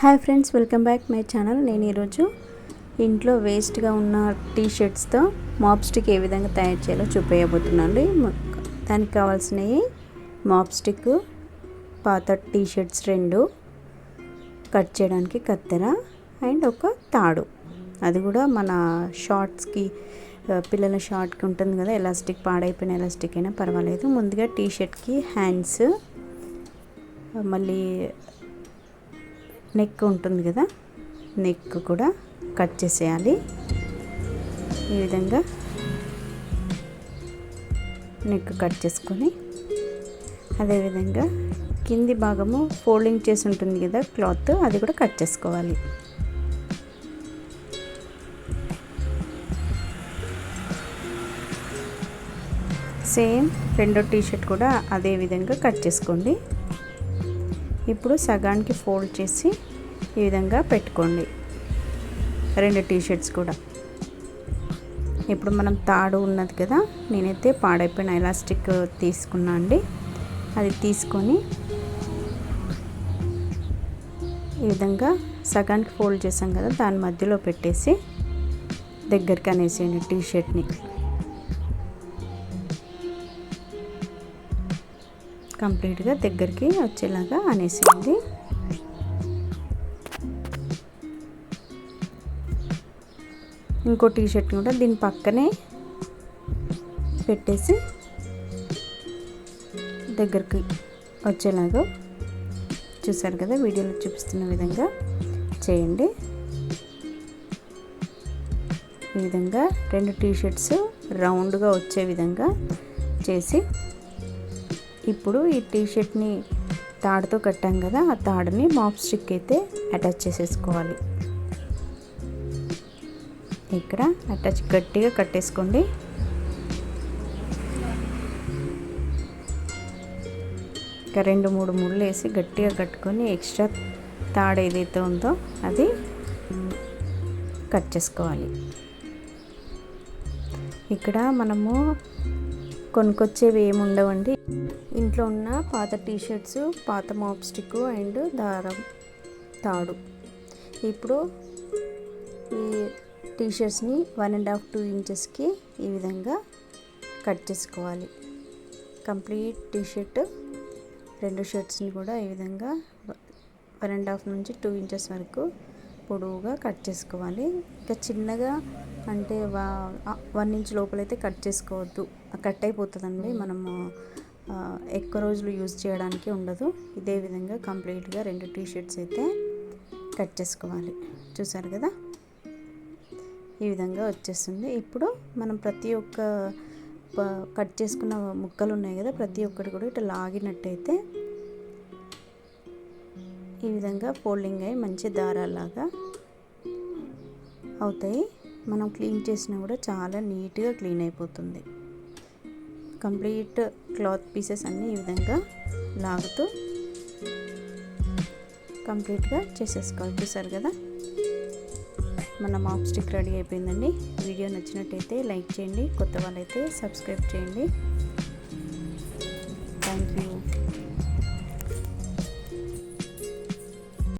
Hi friends welcome back my channel. నేను ఈరోజు ఇంట్లో వేస్ట్గా ఉన్న టీ షర్ట్స్తో మాప్ స్టిక్ ఏ విధంగా తయారు చేయాలో చూపించబోతున్నాను దానికి కావాల్సినవి మాప్ స్టిక్ పాత టీ షర్ట్స్ రెండు కట్ చేయడానికి కత్తెర అండ్ ఒక తాడు. అది కూడా మన షార్ట్స్కి పిల్లల షార్ట్కి ఉంటుంది కదా ఎలాస్టిక్ పాడైపోయిన ఎలాస్టిక్ అయినా పర్వాలేదు. ముందుగా టీ షర్ట్కి హ్యాండ్స్ మళ్ళీ నెక్ ఉంటుంది కదా నెక్ కూడా కట్ చేసేయాలి. ఈ విధంగా నెక్ కట్ చేసుకొని అదేవిధంగా కింది భాగము ఫోల్డింగ్ చేసి ఉంటుంది కదా క్లాత్ అది కూడా కట్ చేసుకోవాలి. సేమ్ రెండో టీషర్ట్ కూడా అదే విధంగా కట్ చేసుకోండి. ఇప్పుడు సగానికి ఫోల్డ్ చేసి ఈ విధంగా పెట్టుకోండి. రెండు టీషర్ట్స్ కూడా. ఇప్పుడు మనం తాడు ఉన్నది కదా నేనైతే పాడైపోయిన ఎలాస్టిక్ తీసుకున్నా అండి. అది తీసుకొని ఈ విధంగా సగానికి ఫోల్డ్ చేసాం కదా దాని మధ్యలో పెట్టేసి దగ్గరికి అనేసేయండి టీషర్ట్ని కంప్లీట్గా దగ్గరికి వచ్చేలాగా అనేసింది. ఇంకో టీ షర్ట్ కూడా దీని పక్కనే పెట్టేసి దగ్గరికి వచ్చేలాగా చూసారు కదా వీడియోలో చూపిస్తున్న విధంగా చేయండి. ఈ విధంగా రెండు టీ షర్ట్స్ రౌండ్గా వచ్చే విధంగా చేసి ఇప్పుడు ఈ టీ షర్ట్ని తాడుతో కట్టాం కదా ఆ తాడుని మాప్ స్టిక్ అయితే అటాచ్ చేసేసుకోవాలి. ఇక్కడ అటాచ్ గట్టిగా కట్టేసుకోండి. ఇంకా రెండు మూడు ముళ్ళు వేసి గట్టిగా కట్టుకొని ఎక్స్ట్రా తాడు ఏదైతే ఉందో అది కట్ చేసుకోవాలి. ఇక్కడ మనము కొనుక్కొచ్చేవి ఏమి ఉండవండి. ఇంట్లో ఉన్న పాత టీషర్ట్స్ పాత మాప్ స్టిక్ అండ్ దారం తాడు. ఇప్పుడు ఈ టీషర్ట్స్ని వన్ అండ్ హాఫ్ టూ ఇంచెస్కి ఈ విధంగా కట్ చేసుకోవాలి. కంప్లీట్ టీషర్ట్ రెండు షర్ట్స్ని కూడా ఈ విధంగా వన్ అండ్ హాఫ్ నుంచి టూ ఇంచెస్ వరకు పొడవుగా కట్ చేసుకోవాలి. ఇంకా చిన్నగా అంటే వన్ ఇంచ్ లోపలైతే కట్ చేసుకోవద్దు. కట్ అయిపోతుందండి. మనము ఎక్కువ రోజులు యూజ్ చేయడానికి ఉండదు. ఇదే విధంగా కంప్లీట్గా రెండు టీ షర్ట్స్ అయితే కట్ చేసుకోవాలి. చూసారు కదా? ఈ విధంగా వచ్చేస్తుంది. ఇప్పుడు మనం ప్రతి ఒక్క కట్ చేసుకున్న ముక్కలు ఉన్నాయి కదా? ప్రతి ఒక్కటి కూడా ఇట్లా లాగినట్టయితే ఈ విధంగా ఫోల్డింగ్ అయ్యి మంచి దారాలాగా అవుతాయి. మనం క్లీన్ చేసినా కూడా చాలా నీట్గా క్లీన్ అయిపోతుంది. కంప్లీట్ క్లాత్ పీసెస్ అన్నీ ఈ విధంగా లాగుతూ కంప్లీట్గా చేసేసుకోవాలి. చూసారు కదా? మన మాప్ స్టిక్ రెడీ అయిపోయిందండి. వీడియో నచ్చినట్టయితే లైక్ చేయండి కొత్త వాళ్ళైతే సబ్స్క్రైబ్ చేయండి. Thank you.